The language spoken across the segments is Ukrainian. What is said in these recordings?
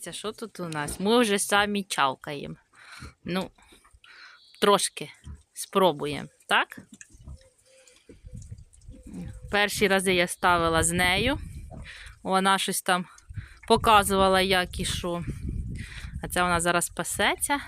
Дивіться, що тут у нас. Ми вже самі чавкаємо. Ну, трошки спробуємо, так? Перші рази я ставила з нею. Вона щось там показувала, як і що. А це вона зараз пасеться.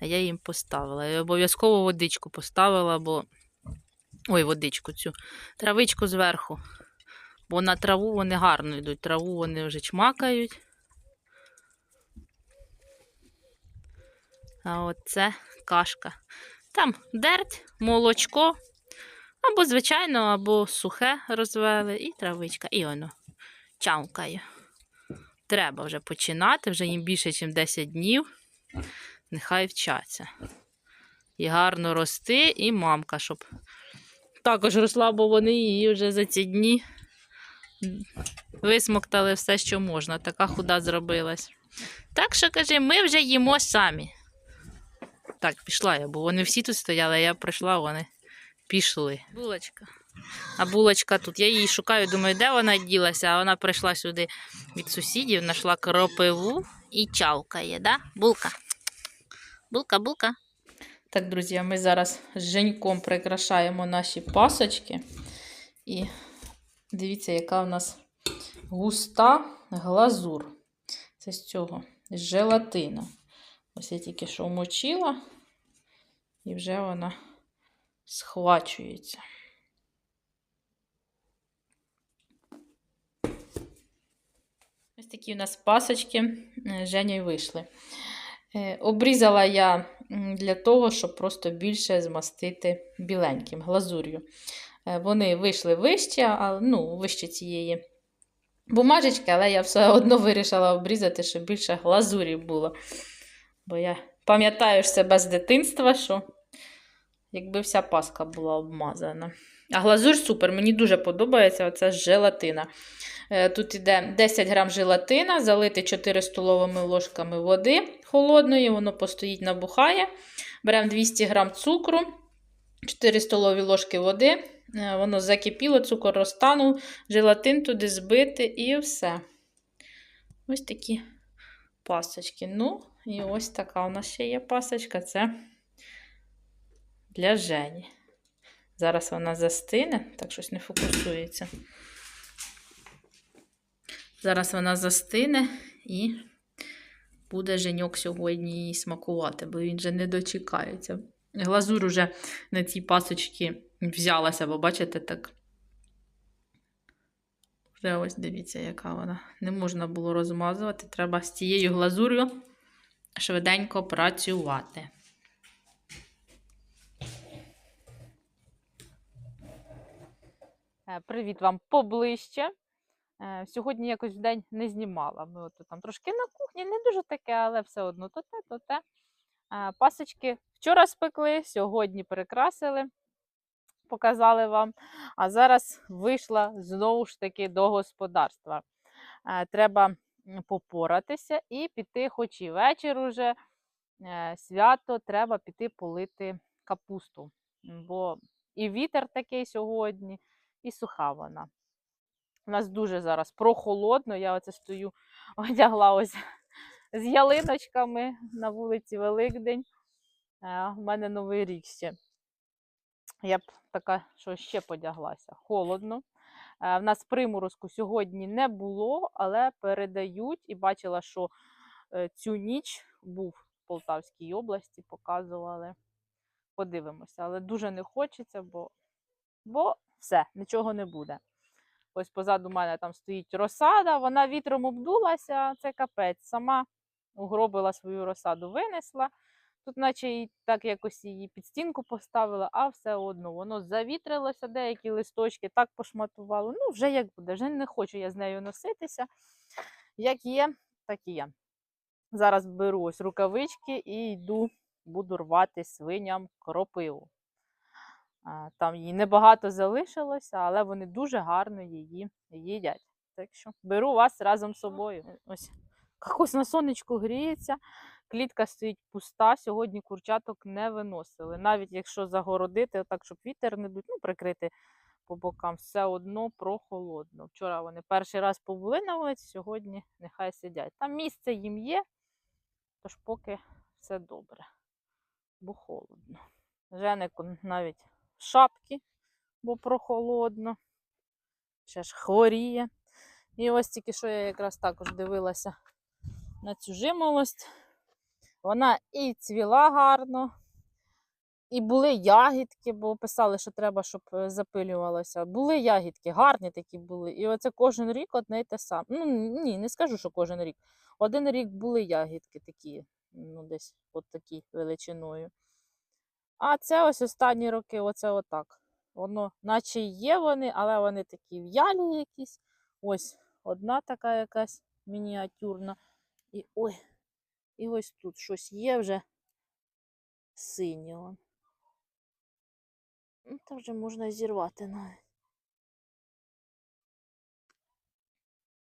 А я їм поставила. І обов'язково водичку поставила, бо. Ой, водичку цю. Травичку зверху. Бо на траву вони гарно йдуть. Траву вони вже чмакають. А оце кашка. Там дерть, молочко. Або звичайно, або сухе розвели, і травичка. І воно чамкає. Треба вже починати, вже їм більше, ніж 10 днів. Нехай вчаться. І гарно рости, і мамка, щоб також росла, бо вони її вже за ці дні висмоктали все, що можна. Така худа зробилась. Так що, каже, ми вже їмо самі. Так, пішла я, бо вони всі тут стояли, а я прийшла, вони пішли. Булочка. А булочка тут. Я її шукаю, думаю, де вона ділася, а вона прийшла сюди від сусідів, знайшла кропиву і чавкає, да? Булка. Булка, булка. Так, друзі, ми зараз з Женьком прикрашаємо наші пасочки. І дивіться, яка в нас густа глазур. Це з цього, з желатину. Ось я тільки що вмочила, і вже вона схвачується. Ось такі у нас пасочки е, з Женєю вийшли. Е, Обрізала я для того, щоб просто більше змастити біленьким глазур'ю. Е, Вони вийшли вище, а, ну, вище цієї бумажечки, але я все одно вирішила обрізати, щоб більше глазурі було. Бо я пам'ятаю себе з дитинства, що якби вся паска була обмазана. А глазурь супер, мені дуже подобається оця желатина. Е, Тут йде 10 грам желатина, залити 4 столовими ложками води холодної, воно постоїть, набухає. Беремо 200 грам цукру, 4 столові ложки води. Е, Воно закипіло, цукор розтанув, желатин туди збити і все. Ось такі пасочки. Ну, і ось така у нас ще є пасочка. Це для Жені. Зараз вона застине, так щось не фокусується. Зараз вона застине і буде Женьок сьогодні її смакувати, бо він вже не дочекається. Глазур уже на цій пасочці взялася, бо бачите, так. Вже ось дивіться, яка вона. Не можна було розмазувати. Треба з цією глазур'ю швиденько працювати. Привіт вам поближче. Е, Сьогодні якось в день не знімала. Ми от там трошки на кухні, не дуже таке, але все одно то те, то те. Е, Пасочки вчора спекли, сьогодні прикрасили, показали вам. А зараз вийшла знову ж таки до господарства. Е, Треба попоратися і піти, хоч і вечір уже е, свято, треба піти полити капусту. Бо і вітер такий сьогодні, і суха вона. У нас дуже зараз прохолодно. Я оце стою, одягла ось з ялиночками на вулиці Великдень. Е, У мене новий рік ще. Я б така, що ще подяглася. Холодно. Е, В нас приморозку сьогодні не було, але передають і бачила, що е, цю ніч був в Полтавській області, показували. Подивимося, але дуже не хочеться, бо, бо все, нічого не буде. Ось позаду мене там стоїть розсада, вона вітром обдулася, це капець. Сама угробила свою розсаду, винесла. Тут, наче і так якось її під стінку поставила, а все одно воно завітрилося, деякі листочки так пошматувало. Ну, вже як буде, вже не хочу я з нею носитися. Як є, так і є. Зараз беру ось рукавички і йду, буду рвати свиням кропиву. Там її небагато залишилося, але вони дуже гарно її їдять. Так що беру вас разом з собою. Ось якось на сонечку гріється, клітка стоїть пуста. Сьогодні курчаток не виносили. Навіть якщо загородити, так, щоб вітер не дуть, ну, прикрити по бокам все одно прохолодно. Вчора вони перший раз побули на вулиці, сьогодні нехай сидять. Там місце їм є, тож поки все добре, бо холодно. Женику навіть шапки, бо прохолодно. Ще ж хворіє. І ось тільки що я якраз також дивилася на цю жимолость. Вона і цвіла гарно, і були ягідки, бо писали, що треба, щоб е, запилювалося. Були ягідки, гарні такі були. І оце кожен рік одне й те саме. Ну, ні, не скажу, що кожен рік. Один рік були ягідки такі, ну, десь от такі величиною. А це ось останні роки, оце отак. Воно, наче є вони, але вони такі в'ялі якісь. Ось одна така якась мініатюрна. І ой, і ось тут щось є вже синього. Ну, Та вже можна зірвати навіть.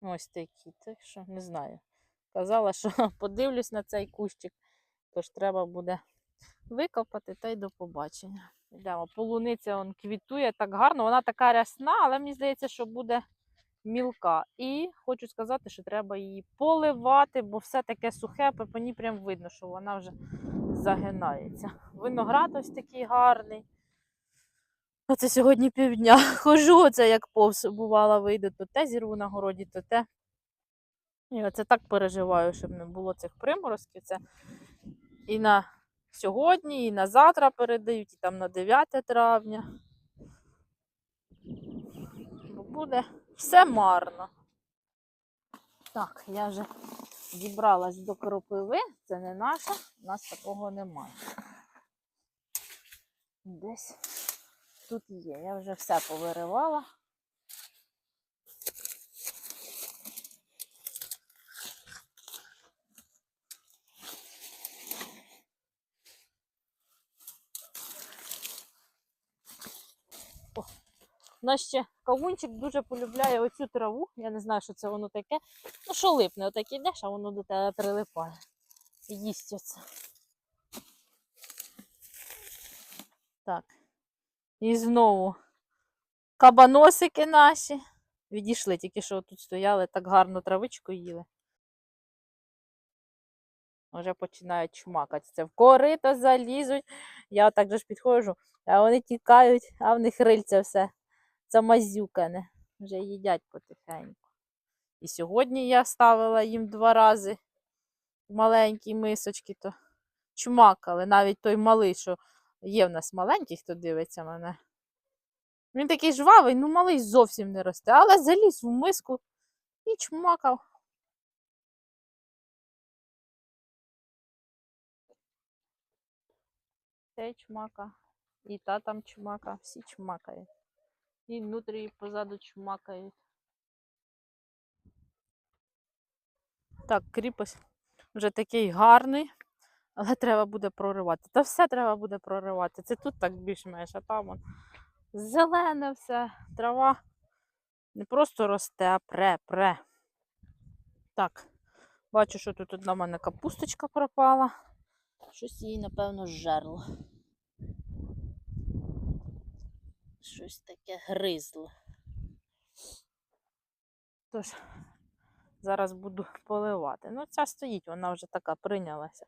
Ось такі, так що не знаю. Казала, що подивлюсь на цей кущик, тож треба буде викопати та й до побачення. Йдемо. Полуниця он квітує так гарно, вона така рясна, але мені здається, що буде мілка. І хочу сказати, що треба її поливати, бо все таке сухе, по прям видно, що вона вже загинається. Виноград ось такий гарний. Оце сьогодні півдня. Хожу, оце як повз бувала, вийду, то те зірву на городі, то те. І оце так переживаю, щоб не було цих приморозків. Це і на сьогодні, і на завтра передають, і там на 9 травня. Бо буде все марно. Так, я вже дібралась до кропиви, це не наша, у нас такого немає. Десь тут є. Я вже все повиривала. Нас ще кавунчик дуже полюбляє оцю траву. Я не знаю, що це воно таке. Ну, що липне, отак ідеш, а воно до тебе прилипає. Їсть оце. Так. І знову кабаносики наші. Відійшли, тільки що тут стояли, так гарно травичку їли. Вже починають чмакати. Це в корито залізуть. Я так же ж підходжу, а вони тікають, а в них рильце все замазюкане. Вже їдять потихеньку. І сьогодні я ставила їм два рази в маленькі мисочки, то чмакали. Навіть той малий, що є в нас маленький, хто дивиться мене. Він такий жвавий, ну малий зовсім не росте, але заліз в миску і чмакав. Цей чмака, і та там чмака, всі чмакають. І внутрі, і позаду чмакають. Так, кріпость вже такий гарний, але треба буде проривати. Та все треба буде проривати. Це тут так більш-менш, а там он зелене все, трава не просто росте, а пре-пре. Так, бачу, що тут одна в мене капусточка пропала. Щось її, напевно, зжерло. Щось таке гризло. Тож, зараз буду поливати. Ну, ця стоїть, вона вже така прийнялася.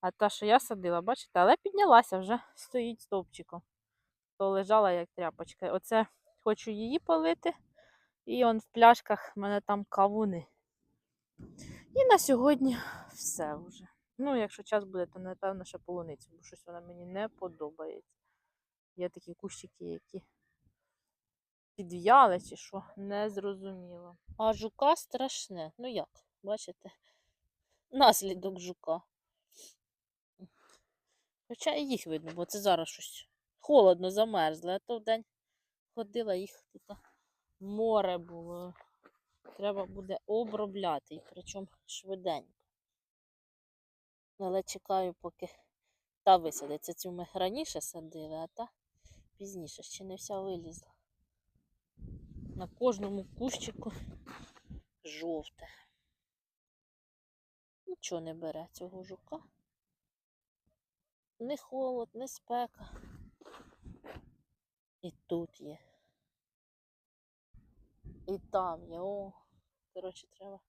А та, що я садила, бачите, але піднялася вже стоїть стовпчиком. То лежала як тряпочка. Оце хочу її полити. І он в пляшках в мене там кавуни. І на сьогодні все вже. Ну, якщо час буде, то напевно ще полуницю, бо щось вона мені не подобається. Є такі кущики, які підв'яли чи що, не зрозуміло. А жука страшне. Ну як, бачите? Наслідок жука. Хоча і їх видно, бо це зараз щось холодно замерзло, а то вдень ходила їх тут море було. Треба буде обробляти, і причому швиденько. Але чекаю, поки та висадиться. Цю ми раніше садили, а та пізніше ще не вся вилізла. На кожному кущику жовте. Нічого не бере цього жука. Не холод, не спека. І тут є. І там є. О, коротше, треба.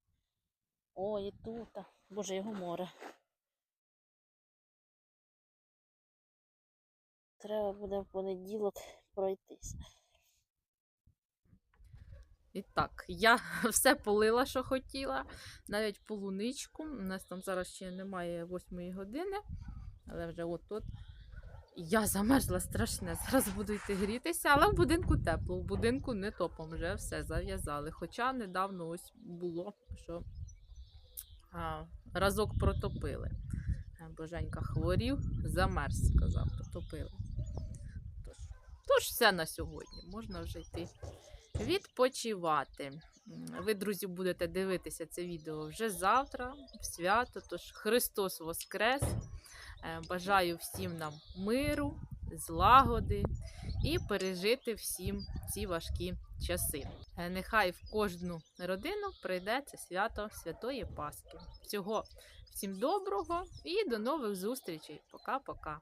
О, і тут. Боже, його море. Треба буде в понеділок пройтись. І так, я все полила, що хотіла, навіть полуничку. У нас там зараз ще немає 8 години, але вже от-от. Я замерзла страшне. Зараз буду йти грітися, але в будинку тепло, в будинку не топом, вже все зав'язали. Хоча недавно ось було, що а, разок протопили. Е, Боженька хворів, замерз, сказав, потопили. Тож, тож все на сьогодні, можна вже йти відпочивати. Ви, друзі, будете дивитися це відео вже завтра, в свято. Тож Христос Воскрес! Е, Бажаю всім нам миру, злагоди і пережити всім ці важкі часи. Е, Нехай в кожну родину прийде це свято Святої Пасхи. Всього всім доброго і до нових зустрічей. Пока-пока.